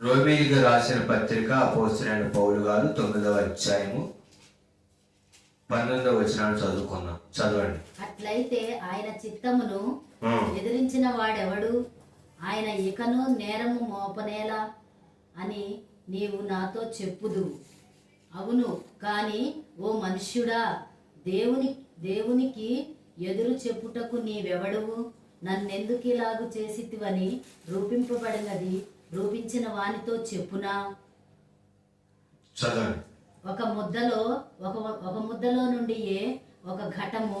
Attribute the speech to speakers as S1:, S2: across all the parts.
S1: రోమేలికి రాసిన పత్రిక అపోస్తులైన పౌలు గారు తొమ్మిదవ అధ్యాయము పంతొమ్మిదవ వచనాలు చదువుకున్నాం చదవండి.
S2: అట్లయితే ఆయన చిత్తమును. ఎదిరించిన వాడెవడు? ఆయన ఇకను నేరము మోపనేలా అని నీవు నాతో చెప్పుదు అవును కానీ ఓ మనుష్యుడా దేవుని దేవునికి ఎదురు చెప్పుటకు నీవెవడువు? నన్నెందుకు ఇలాగు చేసితివని రూపింపబడినది? రూపించిన వానితో చెప్పునా? ఒక ముద్దలో ఒక ఒక ముద్దలో నుండి ఏ ఒక ఘటము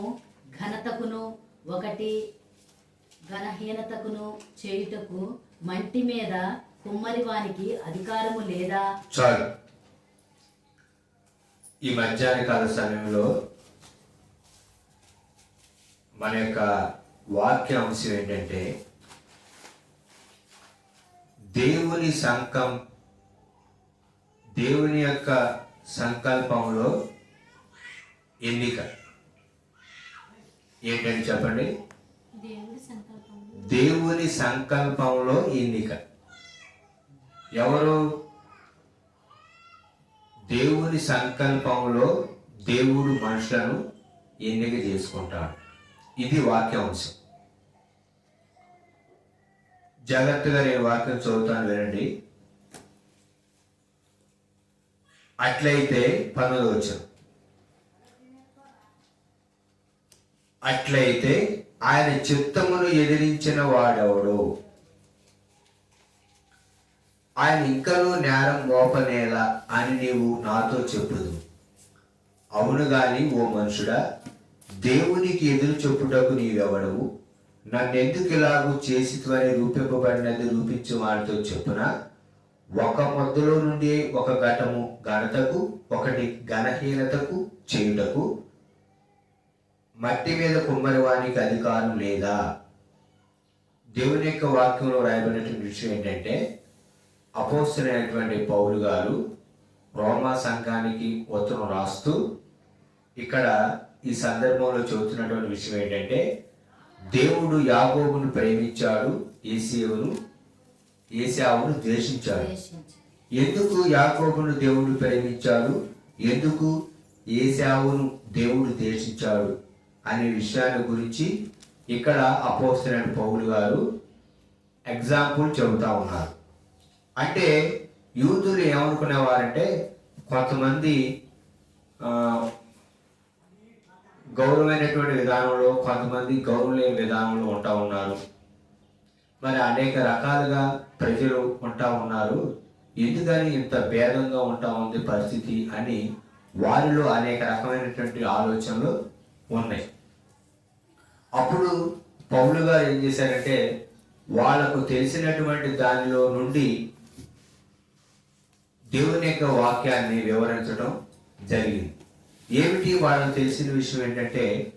S2: ఘనతకును ఒకటి ఘనహీనతకును చేయుటకు మంటి మీద కుమ్మరి వానికి అధికారము లేదా?
S1: చాలు. ఈ మధ్యాహ్న కాల సమయంలో మన యొక్క వాక్య అంశం ఏంటంటే దేవుని సంకం దేవుని యొక్క సంకల్పంలో ఎన్నిక. ఏంటని చెప్పండి? దేవుని సంకల్పంలో. ఎన్నిక. ఎవరు? దేవుని సంకల్పంలో దేవుడు మనుషులను ఎన్నిక చేసుకుంటాడు. ఇది వాక్యాంశం జాగ్రత్తగా నేను వాక్యం చదువుతాను వినండి. అట్లయితే పనులు వచ్చాం అట్లయితే ఆయన చిత్తమును ఎదిరించిన వాడెవడు? ఆయన ఇంకనూ నేరం మోపనేలా అని నీవు నాతో చెప్పుదు అవును గాని ఓ మనుషుడా దేవునికి ఎదురు చెప్పుటకు నీవెవడవు? నన్నెందుకు ఇలాగూ చేసిత్వని రూపింపబడినది రూపించు వారితో చెప్పున? ఒక మొద్దులో నుండి ఒక ఘటము ఘనతకు ఒకటి ఘనహీనతకు చేయుటకు మట్టి మీద కుమ్మరివానికి అధికారం లేదా? దేవుని యొక్క వాక్యంలో రాయబడినటువంటి విషయం ఏంటంటే అపోస్తులైనటువంటి పౌరు గారు రోమా సంఘానికి ఉత్తరం రాస్తూ ఇక్కడ ఈ సందర్భంలో చెబుతున్నటువంటి విషయం ఏంటంటే దేవుడు యాగోబును ప్రేమించాడు ఏసేవును ఏసావును ద్వేషించాడు.
S2: ద్వేషించు.
S1: ఎందుకు యాకోబును దేవుడు ప్రేమించాడు? ఎందుకు ఏసావును దేవుడు ద్వేషించాడు? అనే విషయాన్ని గురించి ఇక్కడ అపోస్తులైన పౌలు గారు ఎగ్జాంపుల్ చెబుతా ఉన్నారు. అంటే యూతులు ఏమనుకునేవారంటే కొంతమంది గౌరవమైనటువంటి విధానంలో కొంతమంది గౌరవం లేని విధానంలో ఉంటా ఉన్నారు. మరి అనేక రకాలుగా ప్రజలు ఉంటా ఉన్నారు. ఎందుకని ఇంత భేదంగా ఉంటా ఉంది పరిస్థితి అని వారిలో అనేక రకమైనటువంటి ఆలోచనలు ఉన్నాయి. అప్పుడు పౌలు గారు ఏం చేశారంటే వాళ్ళకు తెలిసినటువంటి దానిలో నుండి దేవుని యొక్క వాక్యాన్ని వివరించడం జరిగింది. ఏమిటి వాళ్ళకి తెలిసిన విషయం ఏంటంటే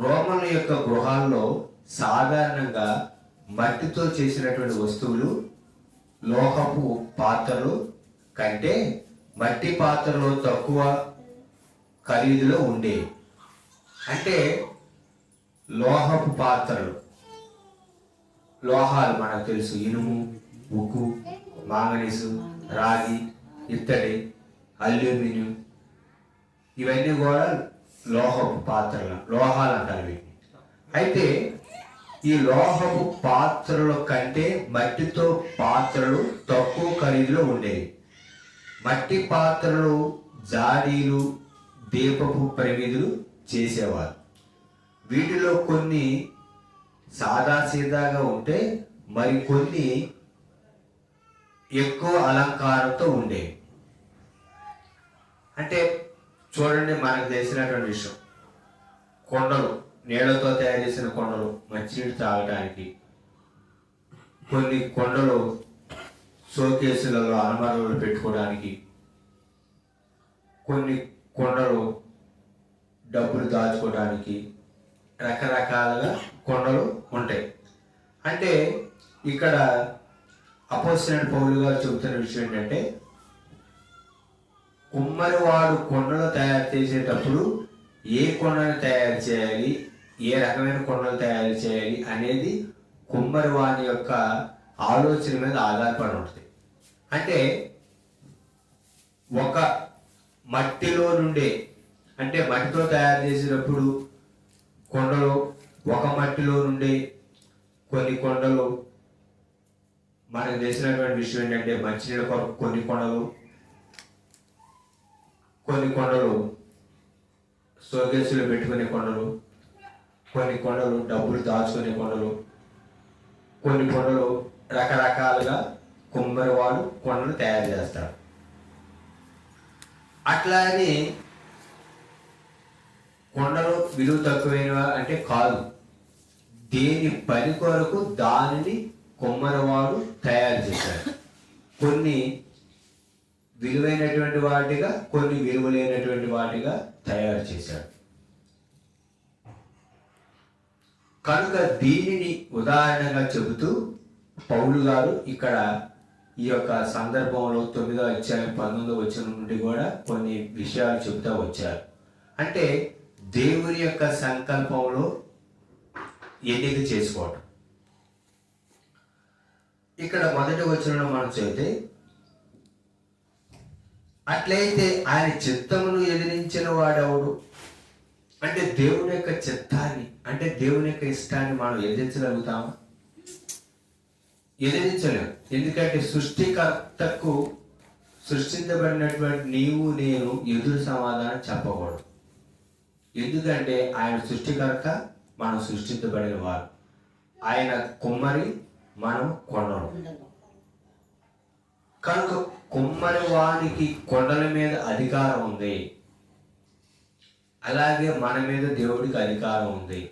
S1: రోమన్ల యొక్క గృహాల్లో సాధారణంగా మట్టితో చేసినటువంటి వస్తువులు లోహపు పాత్రలు కంటే మట్టి పాత్రలు తక్కువ ఖరీదులో ఉండేవి అంటే లోహపు పాత్రలు. లోహాలు మనకు తెలుసు. ఇనుము ఉక్కు మాంగనీసు రాగి ఇత్తడి. అల్యూమినియం. ఇవన్నీ కూడా లోహపు పాత్రలు లోహాలు అంటారు వీటిని అయితే ఈ లోహపు పాత్రల కంటే మట్టితో పాత్రలు తక్కువ ఖరీదులో ఉండేవి. మట్టి పాత్రలు జాడీలు దీపపు ప్రమిదులు చేసేవారు. వీటిలో కొన్ని సాదాసీదాగా ఉంటే మరికొన్ని ఎక్కువ అలంకారంతో ఉండేవి. అంటే చూడండి మనకు తెలిసినటువంటి విషయం. కొండలు నీళ్ళతో తయారు చేసిన కొండలు మంచినీళ్ళు తాగడానికి కొన్ని కొండలు షోకేసులలో అలమారాలు పెట్టుకోవడానికి కొన్ని కొండలు డబ్బులు దాచుకోవడానికి రకరకాలుగా కొండలు ఉంటాయి. అంటే ఇక్కడ అపోజిషన్ పౌరులు గారు చెబుతున్న విషయం ఏంటంటే కుమ్మరివాడు కొండలు తయారు చేసేటప్పుడు ఏ కొండను తయారు చేయాలి? ఏ రకమైన కొండలు తయారు చేయాలి అనేది కుమ్మరివాని యొక్క ఆలోచన మీద ఆధారపడి ఉంటుంది. అంటే ఒక మట్టిలో నుండే అంటే మట్టితో తయారు చేసేటప్పుడు కొండలు ఒక మట్టిలో నుండి కొన్ని కొండలు మనకు తెలిసినటువంటి విషయం ఏంటంటే మంచినీళ్ళ కొరకు కొన్ని కొండలు కొన్ని కొండలు సోకేసులు పెట్టుకునే కొండలు కొన్ని కొండలు డబ్బులు దాచుకునే కొండలు కొన్ని కొండలు రకరకాలుగా కుమ్మరి వాళ్ళు కొండలు తయారు చేస్తారు. అట్లానే కొండలు విలువ తక్కువైనవా అంటే కాదు. దేని పని కొరకు దానిని కుమ్మరివాడు తయారు చేశారు. కొన్ని విలువైనటువంటి వాటిగా కొన్ని విలువలేనటువంటి వాటిగా తయారు చేశాడు. కనుక దీనిని ఉదాహరణగా చెబుతూ పౌలు గారు ఇక్కడ ఈ యొక్క సందర్భంలో తొమ్మిదో అధ్యాయం పంతొమ్మిదో వచ్చిన నుండి కూడా కొన్ని విషయాలు చెబుతూ వచ్చారు. అంటే దేవుని యొక్క సంకల్పంలో ఎన్నిక చేసుకోవటం. ఇక్కడ మొదటి వచ్చిన మనం చెబితే అట్లయితే ఆయన చిత్తమును ఎదిరించిన వాడెవడు? అంటే దేవుని యొక్క చిత్తాన్ని అంటే దేవుని యొక్క ఇష్టాన్ని మనం ఎదిరించగలుగుతామా? ఎదిరించలేం. ఎందుకంటే సృష్టికర్తకు సృష్టించబడినటువంటి నీవు నేను ఎదురు సమాధానం చెప్పకూడదు. ఎందుకంటే ఆయన సృష్టికర్త మనం సృష్టించబడిన వారు. ఆయన కుమ్మరి మనం
S2: ఉండదు
S1: కనుక కుమ్మరి వానికి కొండల మీద అధికారం ఉంది. అలాగే మన మీద దేవుడికి అధికారం ఉంది.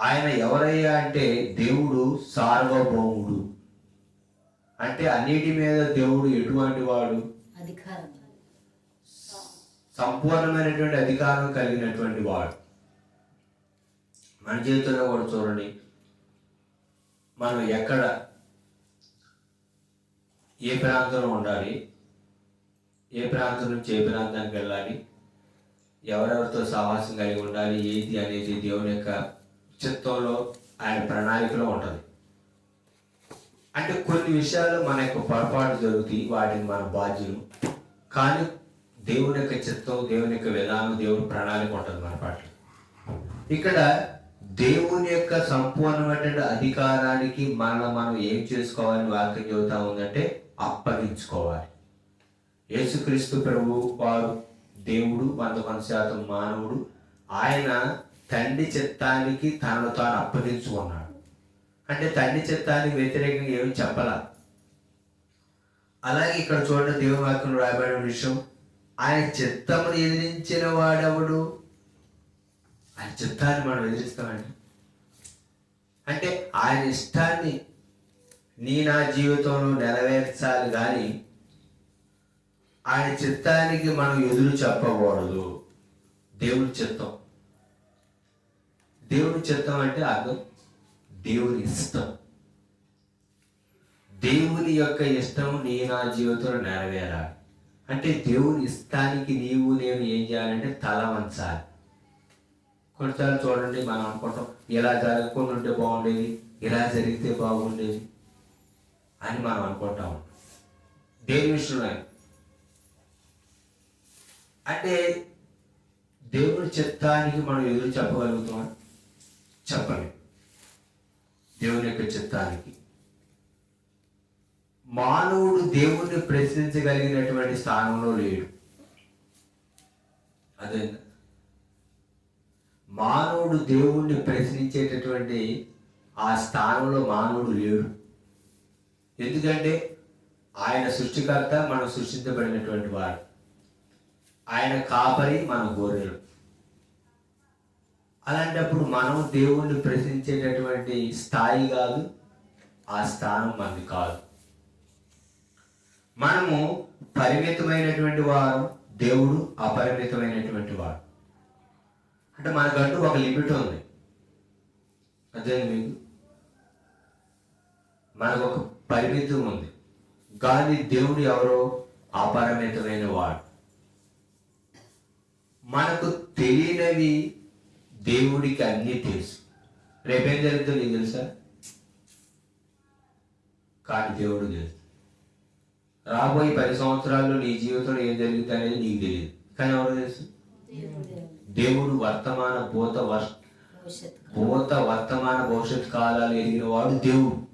S1: ఆయన ఎవరయ్యా అంటే దేవుడు సార్వభౌముడు. అంటే అన్నిటి మీద దేవుడు ఎటువంటి వాడు?
S2: అధికారం
S1: సంపూర్ణమైనటువంటి అధికారం కలిగినటువంటి వాడు. మన జీవితంలో కూడా చూడండి. మనం ఎక్కడ ఏ ప్రాంతంలో ఉండాలి? ఏ ప్రాంతం నుంచి ఏ ప్రాంతానికి వెళ్ళాలి? ఎవరెవరితో సావాసం కలిగి ఉండాలి? ఏది అనేది దేవుని యొక్క చిత్తంలో ఆయన ప్రణాళికలో ఉంటుంది. అంటే కొన్ని విషయాలు మన యొక్క పొరపాటు జరుగుతాయి వాటిని మన బాధ్యులు. కానీ దేవుని యొక్క చిత్తం దేవుని యొక్క విధానం దేవుని ప్రణాళిక ఉంటుంది మన పట్ల ఇక్కడ దేవుని యొక్క సంపూర్ణమైన అధికారానికి మనం మనం ఏం చేసుకోవాలని వాక్యం చెబుతా ఉందంటే అప్పగించుకోవాలి. యేసుక్రీస్తు ప్రభు వారు దేవుడు వంద వంద శాతం మానవుడు. ఆయన తండ్రి చిత్తానికి తనను తాను అప్పగించుకున్నాడు. అంటే తండ్రి చిత్తానికి వ్యతిరేకంగా ఏమి చెప్పాల? అలాగే ఇక్కడ చూడండి దేవవాక్యం రాయబడిన విషయం. ఆయన చిత్తమును ఎదిరించిన వాడెవడు? ఆయన చిత్తాన్ని మనం ఎదిరిస్తామండి. అంటే ఆయన ఇష్టాన్ని నీ నా జీవితంలో నెరవేర్చాలి కానీ ఆయన చిత్తానికి మనం ఎదురు చెప్పకూడదు. దేవుని చిత్తం. దేవుని చిత్తం అంటే అర్థం? దేవుని ఇష్టం. దేవుని యొక్క ఇష్టం నీ నా జీవితంలో నెరవేరాలి. అంటే దేవుని ఇష్టానికి నీవు నేను ఏం చేయాలంటే తల వంచాలి. కొన్నిసార్లు చూడండి మనం అనుకుంటాం ఇలా జరగకుండా ఉంటే బాగుండేది ఇలా జరిగితే బాగుండేది. అని మనం అనుకుంటాం దేవుని విషయంలో అంటే దేవుని చిత్తానికి మనం ఎదురు చెప్పగలుగుతాం చెప్పలేం. దేవుని యొక్క చిత్తానికి. మానవుడు దేవుణ్ణి ప్రశ్నించగలిగినటువంటి స్థానంలో లేడు. అదే మానవుడు దేవుణ్ణి ప్రశ్నించేటటువంటి ఆ స్థానంలో మానవుడు లేడు. ఎందుకంటే ఆయన సృష్టికర్త మనం సృష్టించబడినటువంటి వాడు. ఆయన కాపరి మన గోరెలు అలాంటప్పుడు మనం దేవుణ్ణి ప్రశ్నించేటటువంటి స్థాయి కాదు ఆ స్థానం మనది కాదు. మనము పరిమితమైనటువంటి వారు దేవుడు అపరిమితమైనటువంటి వాడు. అంటే మనకంటూ ఒక లిమిట్ ఉంది. అదే మీకు? మనకు ఒక పరిమితం ఉంది కానీ దేవుడు ఎవరో అపరిమితమైన వాడు. మనకు తెలియనివి దేవుడికి అన్నీ తెలుసు. రేపేం జరుగుతుందో నీకు తెలుసా? కానీ దేవుడు తెలుసు. రాబోయే పది సంవత్సరాల్లో నీ జీవితంలో ఏం జరుగుతుంది అనేది నీకు తెలియదు. కానీ ఎవరు తెలుసు? దేవుడు వర్తమాన భూత వర్
S2: భవిష్యత్తు
S1: భూత వర్తమాన భవిష్యత్ కాలాలు ఎరిగిన వాడు దేవుడు.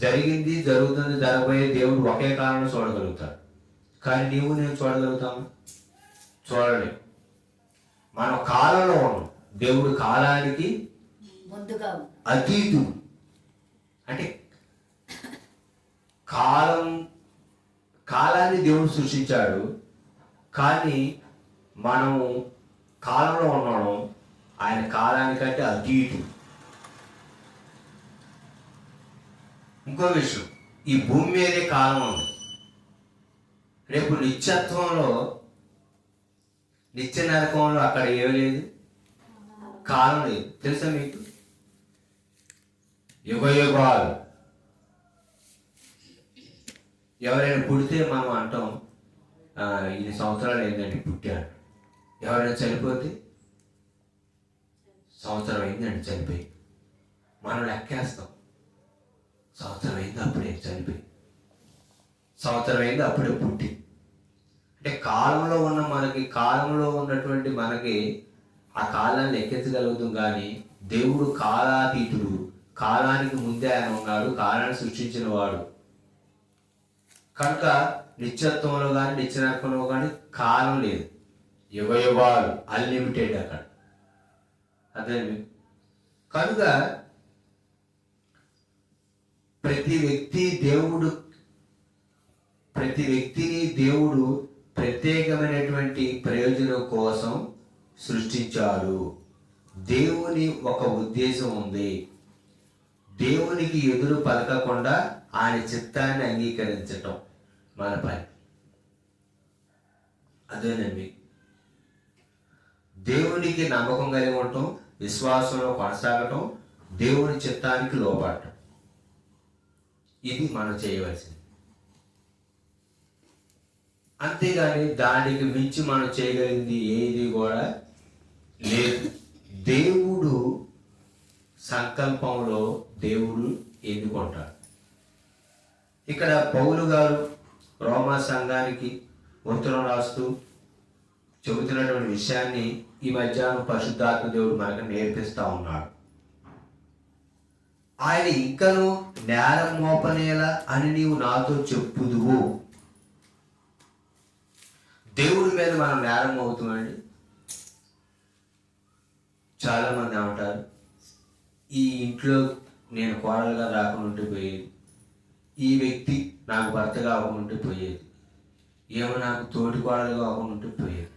S1: జరిగింది జరుగుతుంది జరగబోయే దేవుడు ఒకే కాలంలో చూడగలుగుతాడు. కానీ నీవు నేను చూడగలుగుతాము చూడలేం. మనం కాలంలో ఉన్నాం. దేవుడు కాలానికి అతీతు అంటే కాలం కాలాన్ని దేవుడు సృష్టించాడు. కానీ మనము కాలంలో ఉన్నాము ఆయన కాలానికంటే అతీతు ఇంకో విషయం. ఈ భూమి మీదే కాలం ఉంది. రేపు నిత్యత్వంలో నిత్య నరకంలో అక్కడ ఏమీ లేదు. కాలం లేదు. తెలుసా మీకు? యుగ యుగాలు ఎవరైనా పుడితే మనం అంటాం ఇన్ని సంవత్సరాలు ఏంటంటే పుట్టాడు ఎవరైనా చనిపోతే సంవత్సరం అయిందండి చనిపోయి. మనం లెక్కేస్తాం. సంవత్సరం అయింది అప్పుడే చనిపోయి. సంవత్సరం అయింది అప్పుడే పుట్టి. అంటే కాలంలో ఉన్న మనకి కాలంలో ఉన్నటువంటి మనకి ఆ కాలాన్ని లెక్కించగలుగుతాం కానీ దేవుడు కాలాతీతుడు. కాలానికి ముందే ఆయన ఉన్నాడు కాలాన్ని సృష్టించిన వాడు. కనుక నిత్యత్వంలో కానీ నిత్యనర్కంలో కానీ కాలం లేదు. యుగయుగాలు అన్లిమిటెడ్ అక్కడ. అదే కనుక ప్రతి వ్యక్తి దేవుడు ప్రతి వ్యక్తిని దేవుడు ప్రత్యేకమైనటువంటి ప్రయోజనం కోసం సృష్టించాడు దేవుని ఒక ఉద్దేశం ఉంది. దేవునికి ఎదురు పలకకుండా ఆయన చిత్తాన్ని అంగీకరించటం మన పని. అదేనండి. దేవునికి నమ్మకం కలిగి ఉండటం విశ్వాసంలో కొనసాగటం దేవుని చిత్తానికి లోపడటం ఇది మనం చేయవలసింది. అంతేగాని దానికి మించి మనం చేయగలిగింది ఏది కూడా లేదు. దేవుడు సంకల్పంలో దేవుడు ఎన్నుకుంటాడు. ఇక్కడ పౌలు గారు రోమా సంఘానికి ఉత్తరం రాస్తూ చెబుతున్నటువంటి విషయాన్ని ఈ మధ్యాహ్నం పరిశుద్ధాత్మ దేవుడు మనకు నేర్పిస్తా ఉన్నాడు. ఆయన ఇంకను నేరం మోపనేలా అని నీవు నాతో చెప్పుదువు. దేవుడి మీద మనం నేరం అవుతామండి చాలామంది ఏమంటారు ఈ ఇంట్లో నేను కోడలుగా రాకుండా పోయేది. ఈ వ్యక్తి నాకు భర్తగా అవ్వకుండా పోయేది. ఏమో నాకు తోటి కోడలుగా అవ్వకుండా పోయేది.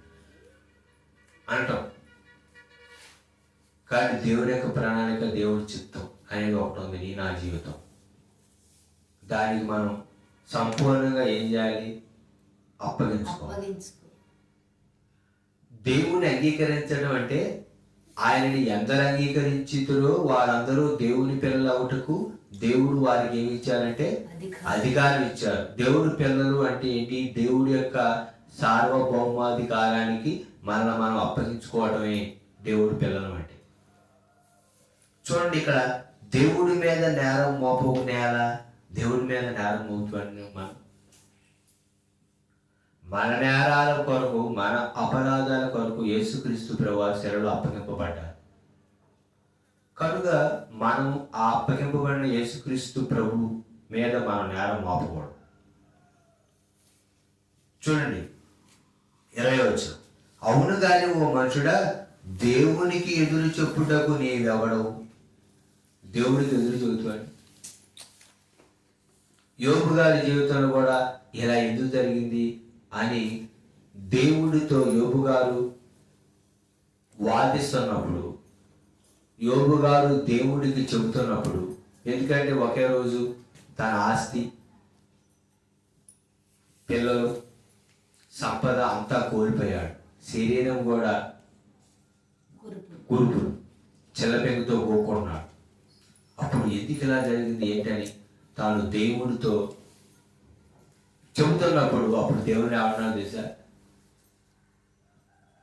S1: అంటాం. కానీ దేవుడి యొక్క ప్రణాళిక దేవుడి చిత్తం. అనేది ఒకటి ఉంది నీ నా జీవితం. దానికి మనం సంపూర్ణంగా ఏం చేయాలి? అప్పగించుకోవాలి.
S2: అప్పగించుకో.
S1: దేవుణ్ణి అంగీకరించడం అంటే ఆయనని ఎందరు అంగీకరించుతురో వారందరూ దేవుని పిల్లలు అవుటకు దేవుడు వారికి ఏమి ఇచ్చారంటే?
S2: అధికారం.
S1: అధికారం ఇచ్చారు. దేవుడు పిల్లలు అంటే ఏంటి? దేవుడి యొక్క సార్వభౌమాధికారానికి మనల్ని మనం అప్పగించుకోవడమే దేవుడి పిల్లలు అంటే. చూడండి ఇక్కడ దేవుడి మీద నేరం మోపకు నేల దేవుడి మీద నేరం మోపుతాడు మనం. మన నేరాల కొరకు మన అపరాధాల కొరకు యేసుక్రీస్తు ప్రభావ శరలో అప్పగింపబడ్డారు. కనుక మనం ఆ అప్పగింపబడిన యేసుక్రీస్తు ప్రభు మీద మన నేరం మోపకూడదు. చూడండి ఇరవై వచ్చు అవును కానీ ఓ మనుషుడా దేవునికి ఎదురు చెప్పుటకు నీవెవడవు? దేవుడికి ఎదురు చెబుతాడు యోగు గారి జీవితంలో కూడా ఇలా ఎందుకు జరిగింది అని దేవుడితో యోగు గారు వాదిస్తున్నప్పుడు యోగు గారు దేవుడికి చెబుతున్నప్పుడు ఎందుకంటే ఒకే రోజు తన ఆస్తి పిల్లలు సంపద అంతా కోల్పోయాడు. శరీరం కూడా
S2: కురుపు
S1: చిల్లపెంగుతో కోకున్నాడు అప్పుడు ఎందుకు ఇలా జరిగింది ఏంటని తాను దేవుడితో చెబుతున్నప్పుడు అప్పుడు దేవుని ఏమన్నా చేశారు.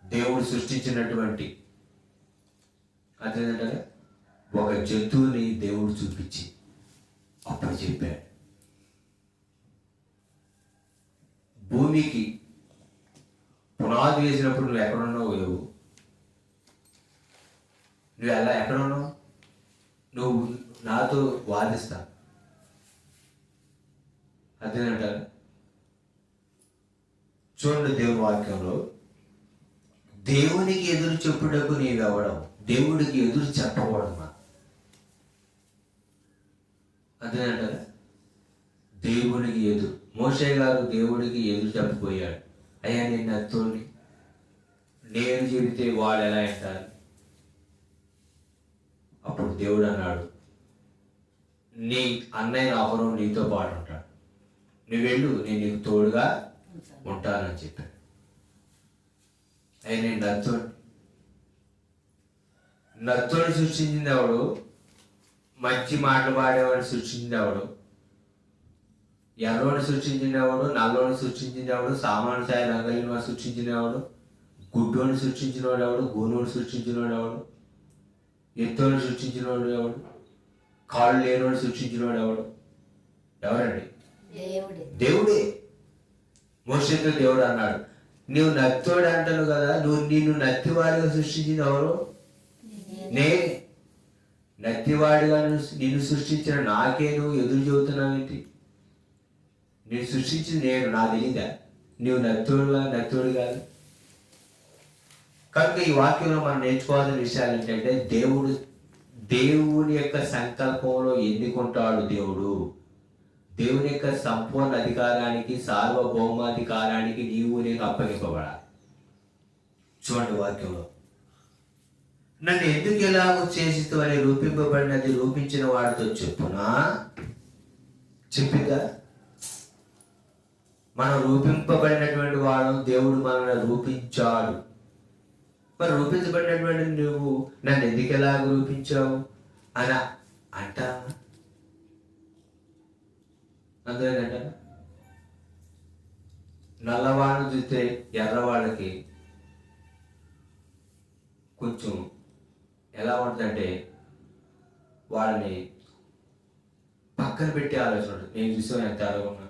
S1: దేవుడు సృష్టించినటువంటి అదేంటంటే ఒక జంతువుని దేవుడు చూపించి అప్పుడు చెప్పాడు. భూమికి పునాది వేసినప్పుడు నువ్వు ఎక్కడున్నావు లేవు. నువ్వు ఎలా ఎక్కడున్నావు? నువ్వు నాతో వాదిస్తా. అదేనంటారు చూడండి దేవుని వాక్యంలో దేవునికి ఎదురు చెప్పుటకు నీవెవడం దేవుడికి ఎదురు చెప్పకూడదు అదేనంట దేవునికి ఎదురు మోసే గారు దేవుడికి ఎదురు చెప్పబోయాడు. అయ్యా నేను అత్తోని నేను చెబితే వాడు ఎలా అంటారు అప్పుడు దేవుడు అన్నాడు నీ అన్నయ్య అవరం నీతో పాటు ఉంటాడు. నువ్వు వెళ్ళు నేను నీకు తోడుగా ఉంటానని చెప్పాను. అయ్యా నేను నత్తోని సృష్టించింది ఎవడు? మంచి మాటలు పాడేవాడిని సృష్టించింది ఎవడు? ఎర్రోని సృష్టించినవాడు నల్లోని సృష్టించినవాడు సామాను సాయి రంగలిని వాడు సృష్టించినవాడు గుడ్డోని సృష్టించినవాడు ఎవడు? గోనోని సృష్టించినవాడు ఎవడు? ఎత్తోని సృష్టించినవాడు ఎవడు? కాళ్ళు లేనోని సృష్టించినవాడు ఎవడు? ఎవరండి?
S2: దేవుడే.
S1: మోషతో దేవుడు అన్నాడు నువ్వు నత్తోడు అంటాను కదా నువ్వు నిన్ను నత్తివాడిగా సృష్టించింది ఎవరు? నే నత్తివాడిగా నిన్ను సృష్టించిన నాకే నువ్వు ఎదురు చెబుతున్నావేంటి నేను సృష్టించింది నేను నా తెలీదా నువ్వు నత్తోడుగా నత్తోడు కాదు. కనుక ఈ వాక్యంలో మనం నేర్చుకోవాల్సిన విషయాలు ఏంటంటే దేవుడు దేవుని యొక్క సంకల్పంలో ఎన్నుకుంటాడు దేవుడు? దేవుని యొక్క సంపూర్ణ అధికారానికి సార్వభౌమాధికారానికి నీవు నేను అప్పగింపబడాలి. చూడండి వాక్యంలో. నన్ను ఎందుకు ఎలాగో చేసి అని రూపింపబడినది రూపించిన వాడితో చెప్పునా? చెప్పిందా? మనం రూపింపబడినటువంటి వాడు దేవుడు మనల్ని రూపించాడు. మరి రూపించబడినటువంటి నువ్వు నన్ను ఎందుకు ఎలా రూపించావు? అని అంట అందులోనంట నల్లవాళ్ళు చూస్తే ఎర్రవాళ్ళకి కొంచెం ఎలా ఉంటుందంటే వాళ్ళని పక్కన పెట్టి ఆలోచన ఉంటుంది. నేను చూసాను ఎంత ఎర్రగా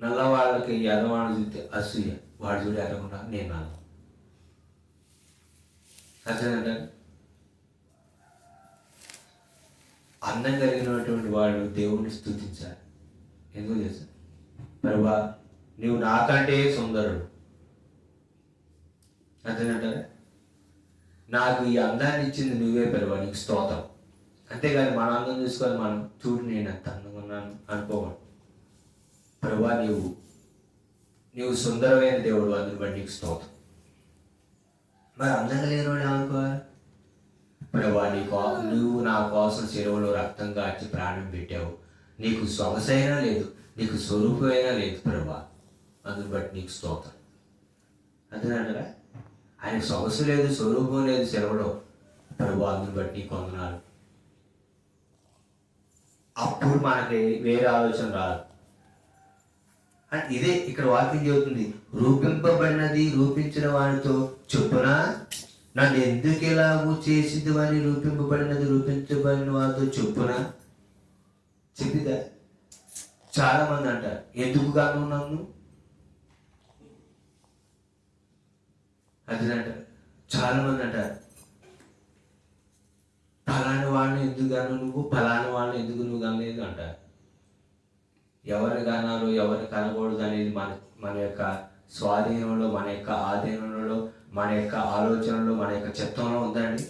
S1: నల్లవాళ్ళకి ఎర్రవాళ్ళు చూస్తే అసూయ. వాడు చూడు ఎర్రకుండా నేను నల్ల అర్థమంటే అందం కలిగినటువంటి వాడు దేవుణ్ణి స్థుతించాలి ఎందుకు తెలుసా? ప్రభా నీవు నాకంటే సుందరుడు. అర్థమంటారా నాకు ఈ అందాన్ని ఇచ్చింది నువ్వే ప్రభా నీకు స్తోత్రం. అంతేగాని మన అందం చూసుకొని మనం చూడు నేను ఎంత అందంగా ఉన్నాను అనుకోకూడదు. ప్రభా నీవు నీవు సుందరమైన దేవుడు అందుకు నీకు స్తోత్రం. మరి అందంగా లేనివాడు ఏమనుకోవాలి ప్రభా నీ కో నువ్వు నా కోసం చెరువులో రక్తం కాచి ప్రాణం పెట్టావు. నీకు సొగసైనా లేదు నీకు స్వరూపమైనా లేదు ప్రభా. అందుని బట్టి నీకు స్తోత్రం. అంతేనంటారా ఆయన సొగసు లేదు స్వరూపం లేదు సెలవులో. ప్రభా అందుని బట్టి నీకు వందనాలు. అప్పుడు మనకి వేరే ఆలోచన రాదు. ఇదే ఇక్కడ వాక్యం చెబుతుంది. రూపింపబడినది రూపించిన వాడితో చొప్పున? నన్ను ఎందుకు ఎలాగూ చేసింది అని రూపింపబడినది రూపించబడిన వారితో చొప్పున? చెప్పిందా చాలా మంది అంటారు. ఎందుకు గాను నన్ను? అదేనంట చాలా మంది అంటారు. ఫలాని వాళ్ళని ఎందుకు గాను నువ్వు? ఫలాని వాళ్ళని ఎందుకు నువ్వు కనలేదు అంటారు. ఎవరిని కనాలో ఎవరిని కనకూడదు అనేది మన మన యొక్క స్వాధీనంలో మన యొక్క ఆధీనంలో మన యొక్క ఆలోచనలో మన యొక్క చిత్తంలో ఉందండి?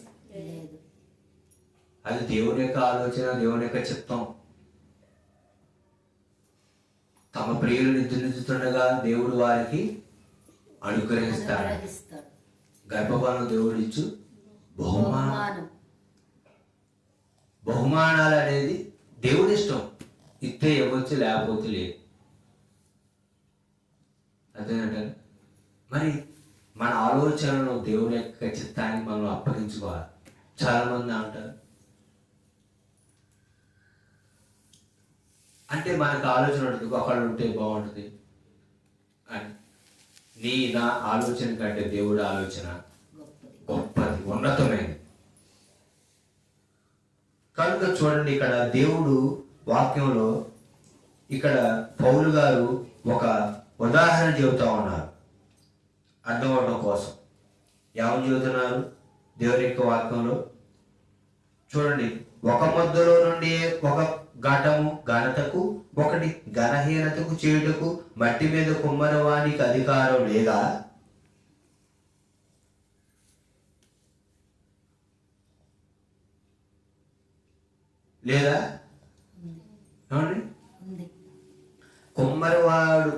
S1: అది దేవుని యొక్క ఆలోచన దేవుని యొక్క చిత్తం. తమ ప్రియులు నిద్రించుతుండగా దేవుడు వారికి అనుగ్రహిస్తాడు. గర్భఫలం దేవుడు ఇచ్చు బహుమానం. బహుమానాలు అనేది దేవుడి ఇష్టం. ఇస్తే ఇవ్వచ్చు లేకపోతే లేదు. అదేనంటారు మరి మన ఆలోచనను దేవుని యొక్క చిత్తానికి మనం అప్పగించుకోవాలి. చాలా మంది అంటారు. అంటే మనకు ఆలోచన ఉంటుంది ఒకళ్ళు ఉంటే బాగుంటుంది. అని నీ నా ఆలోచన కంటే దేవుడి ఆలోచన
S2: గొప్పది
S1: ఉన్నతమైనది. కనుక చూడండి ఇక్కడ దేవుడు వాక్యంలో ఇక్కడ పౌలు గారు ఒక ఉదాహరణ చెబుతా ఉన్నారు. అర్థం అవడం కోసం. ఏమని చెబుతున్నారు? దేవుని యొక్క వాక్యంలో? చూడండి ఒక మధ్యలో నుండి ఒక ఘటము ఘనతకు ఒకటి ఘనహీనతకు చేయుటకు మట్టి మీద కుమ్మరవానికి అధికారం లేదా? లేదా? ఏమండి? కుమ్మరివాడు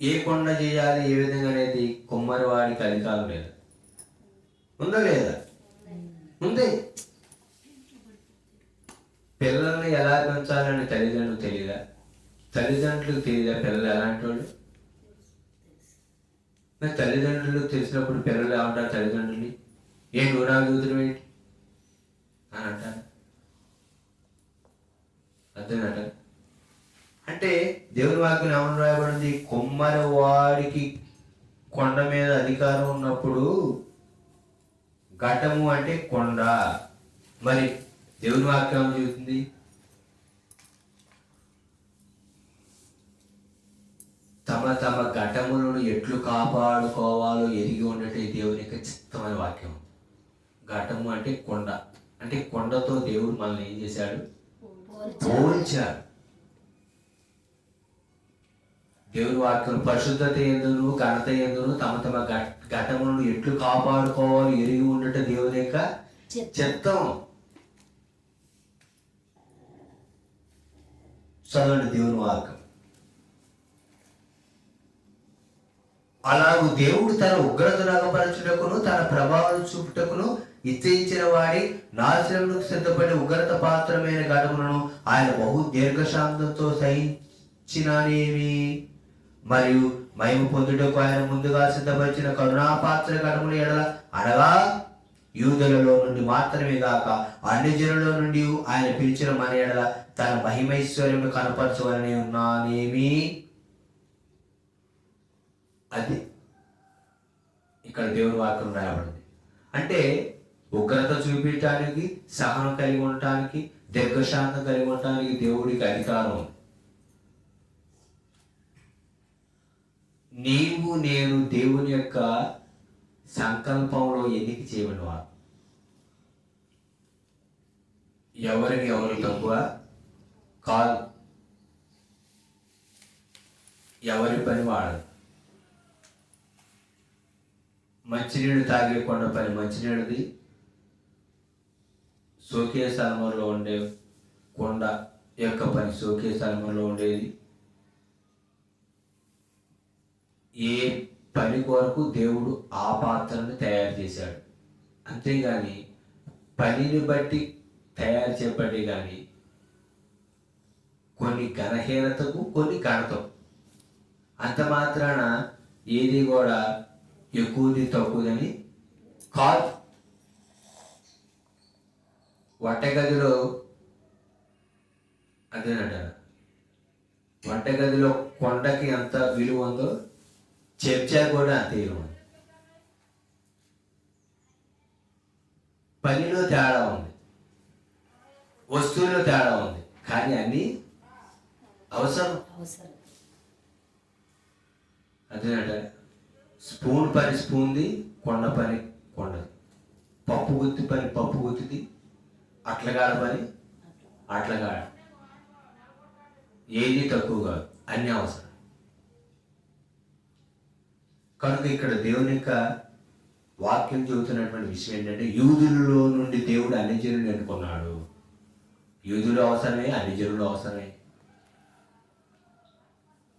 S1: ఏ కొండ చేయాలి ఏ విధంగా అనేది కుమ్మరివాడికి అధికారం లేదు. ఉందా లేదా? ఉంది. పిల్లల్ని ఎలా పెంచాలని తల్లిదండ్రులు తెలియదా? తల్లిదండ్రులకు తెలియదా పిల్లలు ఎలాంటి వాళ్ళు? మరి తల్లిదండ్రులు తెలిసినప్పుడు పిల్లలు ఏమంటారు తల్లిదండ్రులు ఏ నువ్వు కూతురు ఏంటి అని అంటారు అర్థమేనట అంటే దేవుని వాక్యం ఏమని రాయబడింది కొమ్మరి వాడికి కొండ మీద అధికారం ఉన్నప్పుడు ఘటము అంటే కొండ. మరి దేవుని వాక్యం ఏమని చెబుతుంది? తమ తమ ఘటములను ఎట్లు కాపాడుకోవాలో ఎరిగి ఉండటే దేవుని యొక్క చిత్తమైన వాక్యం. ఘటము అంటే కొండ. అంటే కొండతో దేవుడు మనల్ని ఏం చేశాడు? పోల్చాడు. దేవుని వాక్యం పరిశుద్ధత ఎందును ఘనత ఎందును తమ తమ ఘటములను ఎట్లు కాపాడుకోవాలి ఎరిగి ఉండట దేవుని యొక్క
S2: చిత్తం.
S1: చదవండి దేవుని వాక్యం. అలాగూ దేవుడు తన ఉగ్రత రగపరచుటకును తన ప్రభావం చూపుటకును ఇచ్చయించిన వాడి నాశనములకు సిద్ధపడి ఉగ్రత పాత్రమైన ఘటములను ఆయన బహు దీర్ఘశాంతంతో సహించిననేమి మరియు మహిమ పొందుటకు ఆయన ముందుగా సిద్ధపరిచిన కరుణాపాత్ర ఘటముల ఎడల అనగా యూదులలో నుండి మాత్రమే గాక అన్ని జనుల నుండి ఆయన పిలిచిన మన ఎడల తన మహిమైశ్వర్యము కనపరచవలని ఉన్నానేమి? అది ఇక్కడ దేవుని వాక్యం రాయబడింది. అంటే ఉగ్రత చూపించడానికి సహనం కలిగి ఉండటానికి దీర్ఘశాంతం కలిగి ఉండటానికి దేవుడికి అధికారం ఉంది. నీవు నేను దేవుని యొక్క సంకల్పంలో ఎన్నిక చేయబడిన వారు ఎవరికి ఎవరు తక్కువ కాదు. ఎవరి పని వాడదు. మంచినీళ్ళు తాగే కొండ పని మంచినీళ్ళది. సోకే స్థలంలో ఉండే కొండ యొక్క పని సోకే స్థలంలో ఉండేది. ఏ పని కొరకు దేవుడు ఆ పాత్రను తయారు చేశాడు. అంతేగాని పనిని బట్టి తయారు చేయబడి కానీ కొన్ని ఘనహీనతకు కొన్ని ఘనతకు. అంత మాత్రాన ఏది కూడా ఎక్కువది తక్కువదని కాదు. వంటగదిలో అదేనంటారు. వంటగదిలో కొండకి ఎంత విలువ ఉందో చెంచా కూడా అంతే విలువ ఉంది పనిలో తేడా ఉంది. వస్తువులో తేడా ఉంది. కానీ అన్నీ అవసరం.
S2: అవసరం.
S1: అదేనట స్పూన్ పని స్పూన్ది కొండ పని కొండది. పప్పు గుత్తి పని పప్పు గుత్తిది అట్లగాడ పని అట్లగాడ. ఏది తక్కువ కాదు అన్ని అవసరం. కనుక ఇక్కడ దేవుని యొక్క వాక్యం చెబుతున్నటువంటి విషయం ఏంటంటే యూదులలో నుండి దేవుడు అన్ని జనులు ఎన్నుకున్నాడు. యూదులు అవసరమే అన్యజనులు అవసరమే.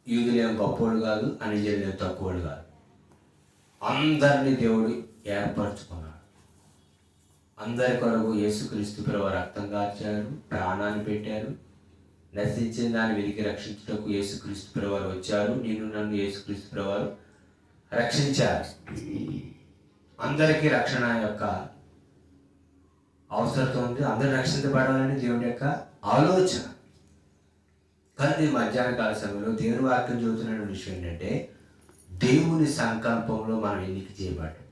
S1: యూదులు ఏం గొప్పోడు కాదు అనిజనులు ఏం తక్కువడు కాదు. అందరినీ దేవుడు ఏర్పరచుకున్నాడు. అందరి కొరకు యేసుక్రీస్తు ప్రభు రక్తం కార్చారు ప్రాణాన్ని పెట్టారు నశించిన దాన్ని వెలికి రక్షించుటకు యేసుక్రీస్తు ప్రభు వచ్చారు. నేను నన్ను యేసుక్రీస్తు పిలవారు రక్షించారు అందరికీ రక్షణ యొక్క అవసరం ఉంది. అందరూ రక్షించబడాలని దేవుడి యొక్క ఆలోచన. కానీ మధ్యాహ్న కాల సమయంలో దేవుని వాక్యం చదువుతున్న విషయం ఏంటంటే దేవుని సంకల్పంలో మనం ఎన్నిక చేయబడ్డాం.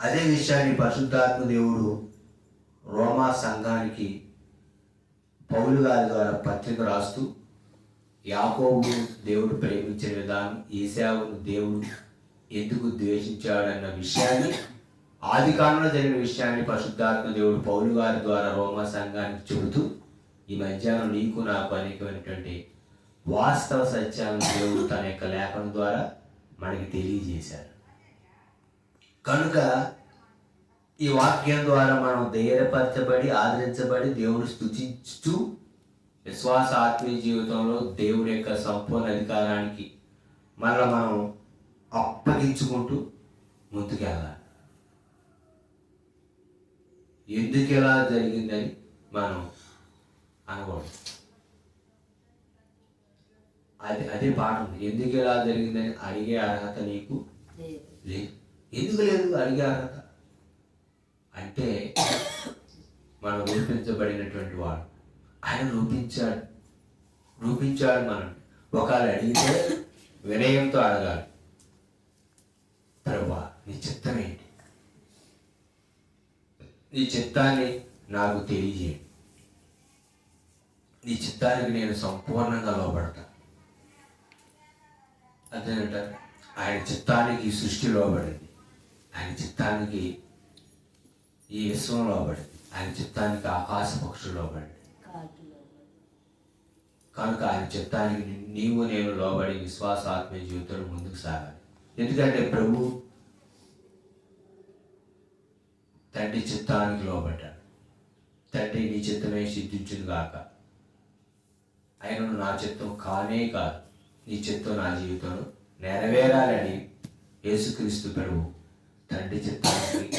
S1: అదే విషయాన్ని పరిశుద్ధాత్మ దేవుడు రోమా సంఘానికి పౌలు గారి ద్వారా పత్రిక రాస్తూ యాకోబు దేవుడు ప్రేమించిన విధానం ఈశావును దేవుడు ఎందుకు ద్వేషించాడన్న విషయాన్ని ఆది కాలంలో జరిగిన విషయాన్ని పరిశుద్ధాత్మ దేవుడు పౌలు గారి ద్వారా రోమా సంఘానికి చెబుతూ ఈ మధ్యాహ్నం నీకు నాకు అనేకమైనటువంటి వాస్తవ సత్యాలను దేవుడు తన యొక్క లేఖనం ద్వారా మనకి తెలియజేశారు. కనుక ఈ వాక్యం ద్వారా మనం ధైర్యపరచబడి ఆదరించబడి దేవుడు స్థుతిస్తూ విశ్వాస ఆత్మీయ జీవితంలో దేవుడి యొక్క సంపూర్ణ అధికారానికి మళ్ళీ మనం అప్పగించుకుంటూ ముందుకెళ్ళాలి. ఎందుకు ఇలా జరిగిందని మనం అనకూడదు. అది అదే పాఠం ఎందుకు ఇలా జరిగిందని అడిగే అర్హత నీకు
S2: లేదు.
S1: ఎందుకు లేదు? అడిగే అర్హత. అంటే మనం రూపించబడినటువంటి వాడు. ఆయన రూపించాడు. రూపించాడు మనం ఒకవేళ అడిగితే వినయంతో అడగాలి. ప్రభా నీ చిత్తం ఏంటి? నీ చిత్తాన్ని నాకు తెలియజేయండి నీ చిత్తానికి నేను సంపూర్ణంగా లోబడతా. అదేంటారు ఆయన చిత్తానికి సృష్టి లోబడింది. ఆయన చిత్తానికి ఈ విశ్వం లోబడింది. ఆయన చిత్తానికి ఆకాశ పక్షులు లోబడింది. కనుక ఆయన చిత్తానికి ని- నీవు నేను లోబడి విశ్వాస ఆత్మీయ జీవితంలో ముందుకు సాగాలి. ఎందుకంటే ప్రభు తండ్రి చిత్తానికి లోబడ్డాడు. తండ్రి నీ చిత్తమే సిద్ధించును గాక. అయినను నా చిత్తం కానే కాదు. నీ చిత్తం నా జీవితంలో నెరవేరాలని యేసుక్రీస్తు ప్రభు తండ్రి చిత్తానికి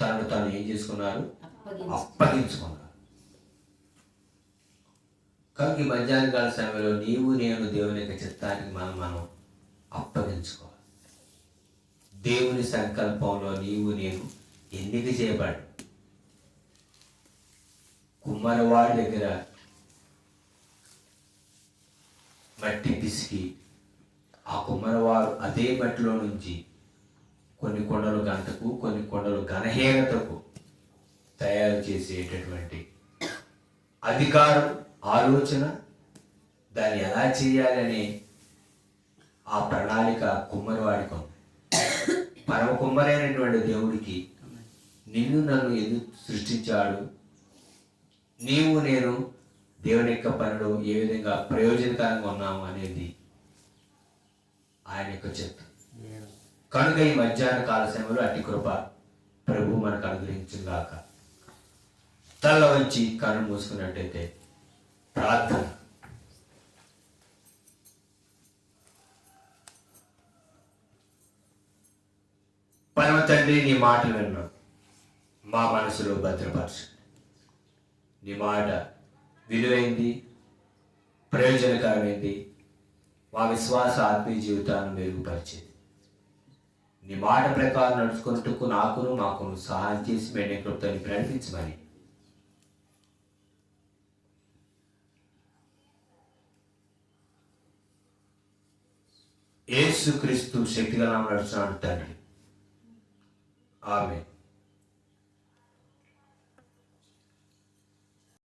S1: తనను తాను ఏం చేసుకున్నారు?
S2: అప్పగించు
S1: అప్పగించుకున్నారు. కనుక ఈ మధ్యాహ్న కాల సమయంలో నీవు నేను దేవుని యొక్క చిత్తానికి మనం మనం అప్పగించుకోవాలి. దేవుని సంకల్పంలో నీవు నేను ఎన్నిక చేయబడి కుమ్మరవాడి దగ్గర మట్టి పిసికి ఆ కుమ్మరవారు అదే మట్టిలో నుంచి కొన్ని కొండలు గంటకు కొన్ని కొండలు ఘనహీనతకు తయారు చేసేటటువంటి అధికారం ఆలోచన దాన్ని ఎలా చేయాలని ఆ ప్రణాళిక కుమ్మరివాడికి ఉంది పరమ కుమ్మరైనటువంటి దేవుడికి నిన్ను నన్ను ఎందుకు సృష్టించాడు? నీవు నేను దేవుని యొక్క పనులు ఏ విధంగా ప్రయోజనకరంగా ఉన్నాము అనేది ఆయన యొక్క చెత్త కనుక ఈ మధ్యాహ్న కాల సమయంలో అట్టి కృప ప్రభు మనకు అనుగ్రహించిందాక తల వంచి కన్ను మూసుకున్నట్టయితే ప్రార్థన. పరమ తండ్రి నీ మాటలు విన్నాం. మా మనసులో భద్రపరచండి నీ మాట విలువైంది ప్రయోజనకరమైంది మా విశ్వాస ఆత్మీయ జీవితాన్ని మెరుగుపరిచేది. నీ మాట ప్రకారం నడుచుకున్నట్టుకు నాకును మాకును సహాయం చేసి మేడే కృప్తాన్ని ప్రకటించమని ఏసుక్రీస్తు శక్తిగా నడుచున్నాడు తండ్రి. ఆమె